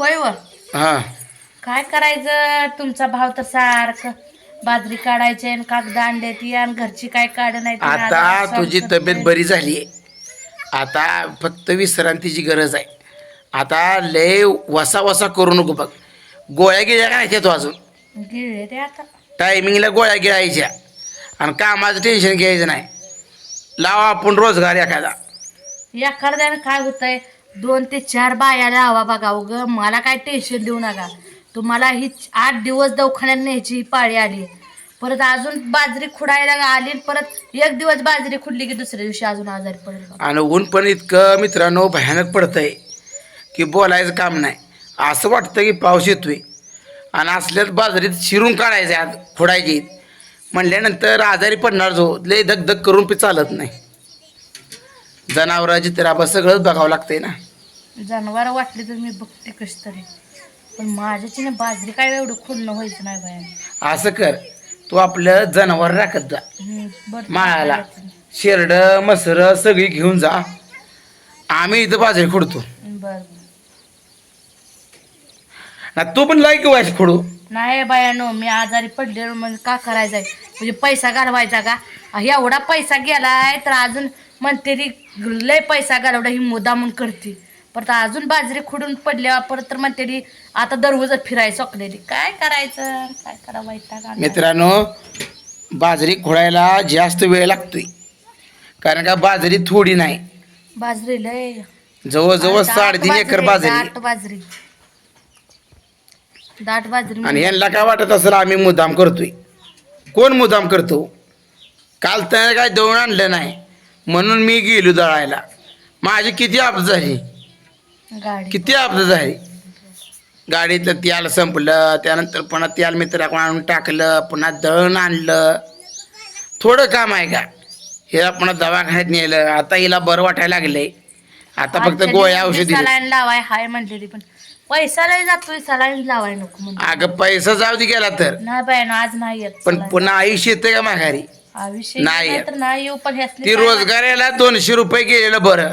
होय व? हा. काय करायचं? तुमचा भाव तर सारखं. बाजरी काढायची आणि कागद ती आणि घरची काय काढ नाही ती आता तुझी तब्येत. बरी झाली. आता फक्त विश्रांतीची गरज आहे. आता लय वसा वसा करू नको बघ. गोळ्या गिळ्या काय तू अजून? गिळले ते आता. टायमिंगला गोळ्या गिळायच्या. आणि कामाचं टेन्शन घ्यायचं नाही. लावा आपण रोजगार एखादा. एखाद्यानं काय होतंय? दोन ते चार बाया लावा बघा उग. मला काय टेन्शन देऊ नका. तुम्हाला ही आठ दिवस दवाखान्यात न्यायची पाळी आली. परत अजून बाजरी खुडायला आली परत एक दिवस बाजरी खुडली की दुसऱ्या दिवशी अजून आजारी पडेल बघा. आणि ऊन पण इतकं मित्रांनो भयानक पडतंय की बोलायचं काम नाही. असं वाटतं की पाऊस येतोय. आणि असल्यात बाजरीत शिरून काढायचे आज खुडायची. म्हणल्यानंतर आजारी पडणार जो लय धगधग करून पी चालत नाही. जनावराची तर आपण सगळंच बघावं लागतंय ना. जनावर वाटली तर मी बघते कशी तरी. पण माझ्याची ना बाजरी काय एवढं खुडणं व्हायचं नाही बाया. असं कर तू आपलं जनावर राखत जा. बरं. माळाला शेरड मसर सगळी घेऊन जा. आम्ही इथं बाजरी खोडतो. बर. ना तू पण लायक व्हायची खोडू. नाही बायानो मी आजारी पडले म्हणजे का करायचंय? म्हणजे पैसा घालवायचा का? एवढा पैसा गेलाय तर अजून म्हणते लय पैसा घालवला ही मुदामून करते. परत अजून बाजरी खुडून पडल्यावर परत तर म्हणते आता दररोज फिराय सोकलेली. काय करायचं? काय करा वैताग आला. मित्रांनो बाजरी खोडायला जास्त वेळ लागतोय. कारण का बाजरी थोडी नाही. बाजरी लय. जवळजवळ साडेतीन एकर बाजरी दाट बाजरी. दाट बाजरी. आणि यांना काय वाटत असेल आम्ही मुद्दाम करतोय. कोण मुद्दाम करतो? काल त्याने काय दळून आणलं नाही. म्हणून मी गेलो दळायला. माझी किती आपद झाली? गाडी. किती आपद झाली? गाडीतलं तेल संपलं त्यानंतर पुन्हा तेल मित्राकडून आणून टाकलं पुन्हा दळण आणलं. थोडं काम आहे का? हिला पुन्हा दवाखान्यात नेलं. आता हिला बरं वाटायला लागलंय. आता फक्त गोळ्या औषधी सलाईन लावाय हाय म्हणलेली पण पैसा लय जातोय सलाईन लावाय नको म्हणजे अगं पैसा जाऊ दे गेला तर. नाही बाय आज नाही येत पण. पुन्हा आयुष्य येतं का माघारी? हा विषय नाही. नाही येत. तर नाही येऊ पण ह्यासनी ती काय रोजगाराला दोनशे रुपये गेलेलं बरं.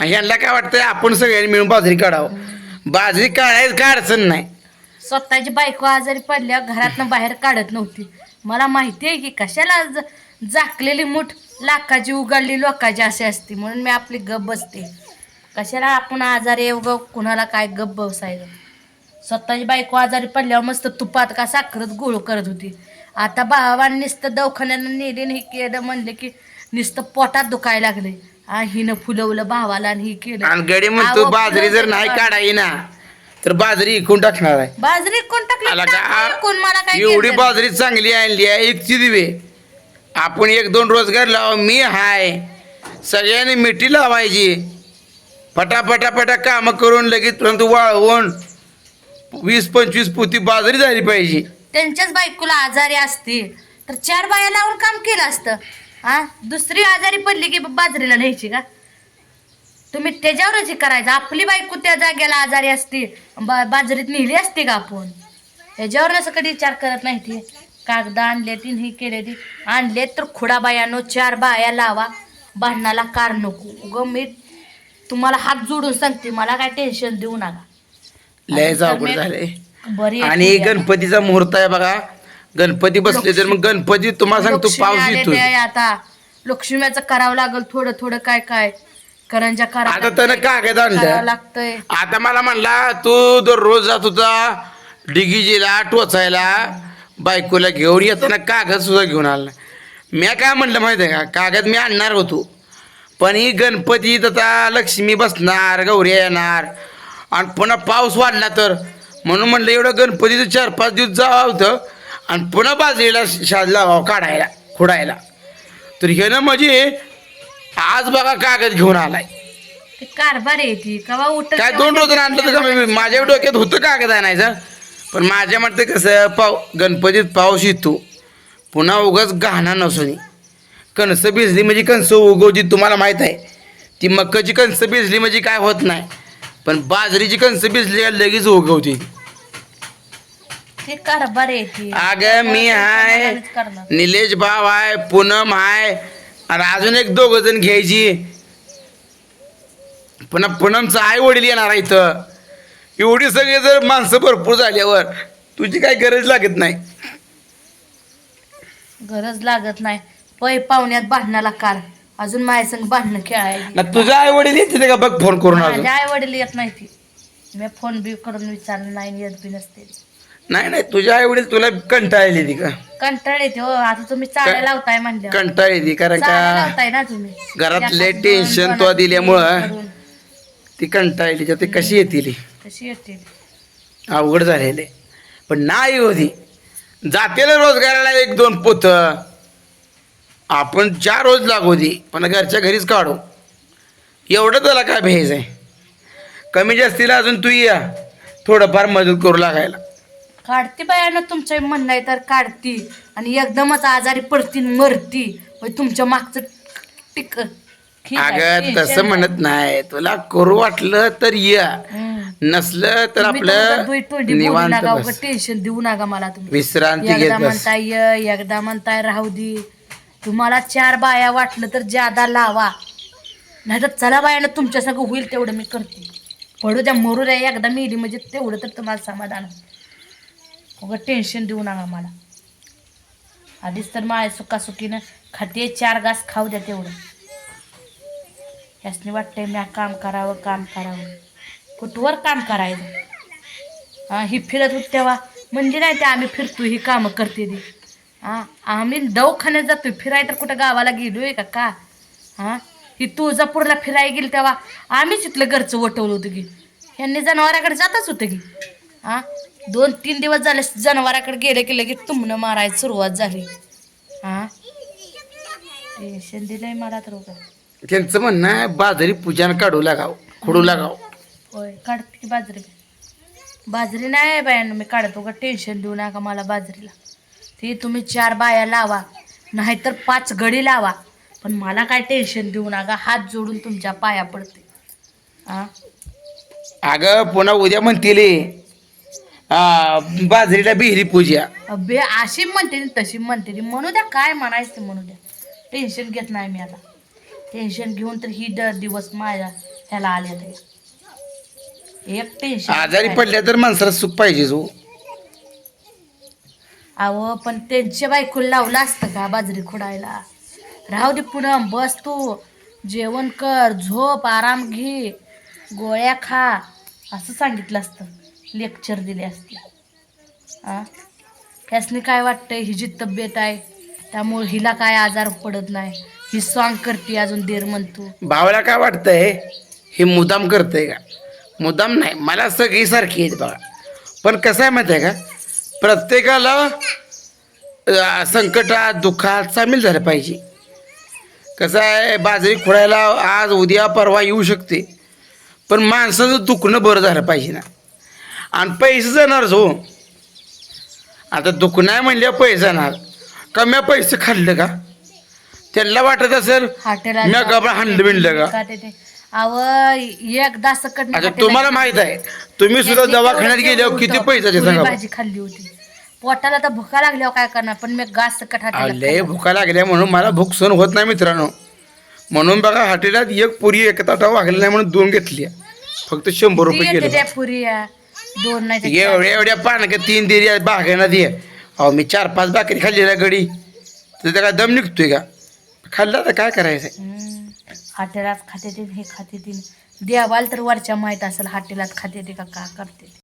आणि यांना काय वाटतंय आपण सगळ्यांनी मिळून बाजरी काढावं. बाजरी काढायचं काय अडचण नाही? स्वतःची बायको आजारी पडल्या घरातनं बाहेर काढत नव्हती. मला माहिती आहे की कशाला ज- झाकलेली मूठ लाखाची उघडली लोकांची अशी असते. म्हणून मी आपली गप बसते. कशाला आपण आजारी येऊ ग कुणाला काय गप बसायचं? स्वतःची बायको आजारी पडल्यावर मस्त तुपात का साखरत गोळ करत होती. आता भावाने नुसतं दवाखान्यानं नेले आणि हे केलं म्हणले की नुसतं पोटात दुखायला लागले हिनं फुलवलं भावाला आणि हे केलं. आणि गडी म्हणतो बाजरी जर नाही. काढाई ना तर बाजरी इकून टाकणार आहे. बाजरी कोण आला टाकली का? टाकली कोण मला काय एवढी? बाजरी चांगली आणली आहे एकची दिवे. आपण एक दोन रोजगार लावा मी हाय. सगळ्यांनी मिठी लावायची. फटाफटाफटा कामं करून लगेच परंतु वाळवून वीस पंचवीस पोती बाजरी झाली पाहिजे. त्यांच्याच बायकोला आजारी असते. तर चार बाया लावून काम केलं असतं. हा? दुसरी आजारी पडली की बाजरीला न्यायची का? तुम्ही त्याच्यावरच हे करायचं. आपली बायको त्या जागेला आजारी असते. बा बाजरीत नेली असते का आपण? ह्याच्यावर असं कधी विचार करत नाही ती. कागद आणले ती हे केले ती. आणले तर खुडा बायानो चार बाया लावा. भांडणाला कार नको. उगं मी तुम्हाला हात जोडून सांगते. मला काय टेन्शन देऊ नका. लयच अवघड झाले बरी आहे आणि. गणपतीचा मुहूर्त आहे बघा. गणपती बसले तर मग गणपती तुम्हाला सांगतो लक्ष्मी पाऊस आलेली येतोय. आहे आता. लक्ष्मीचं करावं लागल थोडं थोडं काय काय. करंजा करा आता त्यानं कागद आणलं. लागतंय. आता मला म्हणला तू दररोज जात होता डिगीजीला टोचायला बायकोला घेऊन येताना कागद सुद्धा घेऊन आला मी काय म्हणलं माहिती आहे का? कागद मी आणणार होतो. पण ही गणपतीत आता लक्ष्मी बसणार गौरी येणार. आणि पुन्हा पाऊस वाढला तर? म्हणून म्हणलं एवढं गणपतीचं चार पाच दिवस जावं होतं. आणि पुन्हा बाजरीला शाद लावावं काढायला खुडायला. तर हे ना म्हणजे आज बघा कागद घेऊन आलाय. ते कारभार आहे ती. कवा उठ काय दोन रोज आणलं तर माझ्या डोक्यात होतं कागद आणायचं. पण माझ्या मते कसं पाव गणपतीत पाऊस येतो. पुन्हा उगाच गहना नसून. कणस भिजली म्हणजे कणस उगवती तुम्हाला माहीत आहे. ती मक्काची कणस भिजली म्हणजे काय होत नाही. पण बाजरीची कणस भिजली का लगेच उगवती. ते कारभार आहे ती. अगं मी करणार. निलेश भाव आहे पूनम आहे आणि अजून एक दोघ जण घ्यायची. पुन्हा पूनमचं आई वडील येणार आहे इथं. एवढी सगळे जर माणसं भरपूर झाल्यावर तुझी काही गरज लागत नाही. गरज लागत नाही. पै पाहुण्यात भांडणाला काल अजून माझ्या संग भांडणं खेळायला ना तुझ्या आई वडील येते का? बघ फोन करून अजून. माझ्या आई वडील येत नाही ती मी फोन बी करून विचारलं नाही येत बी नसते नाही नाही तुझ्या आई वडील तुला कंटाळली ती का? कंटाळ येते हो. आता तुम्ही चालायला लावताय म्हणल्या कंटाळली ती कारण चालायला का लावताय ना तुम्ही. घरातले टेन्शन तो दोन दिल्यामुळं करून. ती कंटाळली तर ती कशी येतील कशी येते अवघड झालेले पण नाही होती. जातेला रोजगाराला एक दोन पोत. आपण चार रोज लागू दे पण घरच्या घरीच काढू. एवढं त्याला काय भ्यायचं आहे? कमी जास्तीला अजून तू या. थोडंफार मदत करू लागायला. काढते बायानं तुमचं म्हणणं आहे तर काढती. आणि एकदमच आजारी पडती न मरती. मग तुमच्या मागचं टिक ठीक आहे, अगं तसं म्हणत नाही. तुला करू वाटलं तर या. नसलं तर तुम्ही तुमचं आपलं दुई तोंडी बोलू निवांत नका बस. उगाच टेन्शन देऊ नका मला तुम्ही. विश्रांती एकदा बस. म्हणताय य, एकदा म्हणताय राहू दे. तुम्हाला चार बाया वाटलं तर ज्यादा लावा. नाही तर चला बायानं तुमच्या सगळं होईल तेवढं मी करते. पडू द्या मरू द्या एकदा मिली म्हणजे तेवढं तर तुम्हाला समाधान उगं टेन्शन देऊ नका मला. आधीच तर माझ्या सुखासुखीनं खाते चार घास खाऊ द्या तेवढं. यासनी वाटतंय म्या काम करावं काम करावं. कुठवर काम करायचं? ही फिरत होती तेव्हा. म्हणजे नाही ते आम्ही फिरतो ही कामं करते ती. हा? आम्ही दवाखान्यात जातोय. फिराय तर कुठं गावाला गेलोय का? का? हा? ही तुळजापूरला फिरायला गेली तेव्हा आम्हीच इथलं घरचं वटवलं होतं की. ह्यांनी जनावराकडे जातच होतं की. हा? दोन तीन दिवस झाले जनावराकडे गेले की लगेच तुमनं मारायला सुरुवात झाली. हा? टेन्शन दिलंय मला तर. त्यांचं म्हणणं आहे बाजरी पूजन काढू लागाव खोडू लागाव. होय काढते की बाजरी. बाजरी नाही बायांना मी काढतो का टेन्शन देऊ नका मला बाजरीला. ते तुम्ही चार बाया लावा नाहीतर पाच गडी लावा. पण मला काय टेन्शन देऊ नका हात जोडून तुमच्या पाया पडते हा अगं पुन्हा उद्या म्हणतील आ, बाजरीला बिहरी पूजा. अबे अशी म्हणते नी तशी म्हणते. नी. म्हणू द्या काय म्हणायचं ते म्हणू द्या. टेन्शन घेत नाही मी आता. टेन्शन घेऊन तर ही दर दिवस माझ्या ह्याला आले ते एक टेन्शन आजारी पडल्या तर माणसाला सुख पाहिजेच हो. अहो पण त्यांच्या बायकोला लावलं असतं का बाजरी खुडायला? राहू दे पुनम बस तू. जेवण कर झोप आराम घे गोळ्या खा असं सांगितलं असतं. लेक्चर दिले असते. हां ह्यासनी काय वाटतंय? हिची तब्येत आहे. त्यामुळे हिला काय आजार पडत नाही. ही सॉंग करते अजून देर म्हणतो भावाला काय वाटतंय? हे मुदाम करतंय का? मुदाम नाही. मला सगळी सारखी आहेत बघा. पण कसं आहे माहिती आहे का? प्रत्येकाला संकटात दुःखात सामील झालं पाहिजे. कसं आहे बाजरी खोडायला आज उद्या परवा येऊ शकते. पण माणसाचं दुखणं बरं झालं पाहिजे ना. आणि पैसे जाणारच हो आता दुःख नाही म्हणल्या पैसे जाणार. कम्या पैसे खाल्लं का? त्यांना वाटत असेल मी गबा हाणलं बिणलं का? अव एकदा सकट तुम्हाला माहीत आहे तुम्ही सुद्धा दवाखान्यात गेल्यावर किती. भाजी खाल्ली होती. पोटाला तर भुका लागल्यावर काय करणार? पण मी घास सकट लय हाटेला भुका लागल्या म्हणून मला भूक सहन होत नाही मित्रांनो. म्हणून बघा हॉटेलात एक पुरी एक ताटा वागली नाही म्हणून दोन घेतली फक्त शंभर रुपये त्या पुरी या. दोन नाही. एवढ्या एवढ्या पानक तीन दिली बागायला दे अहो मी चार पाच भाकरी खाल्ली ना गडी तर काय दम निघतोय का? खाल्ला तर काय करायचं. हाटेलात खाते ते हे खाते ते. देवाला तर वरच्या माहीत असेल हाटेलात खाते ते का का करते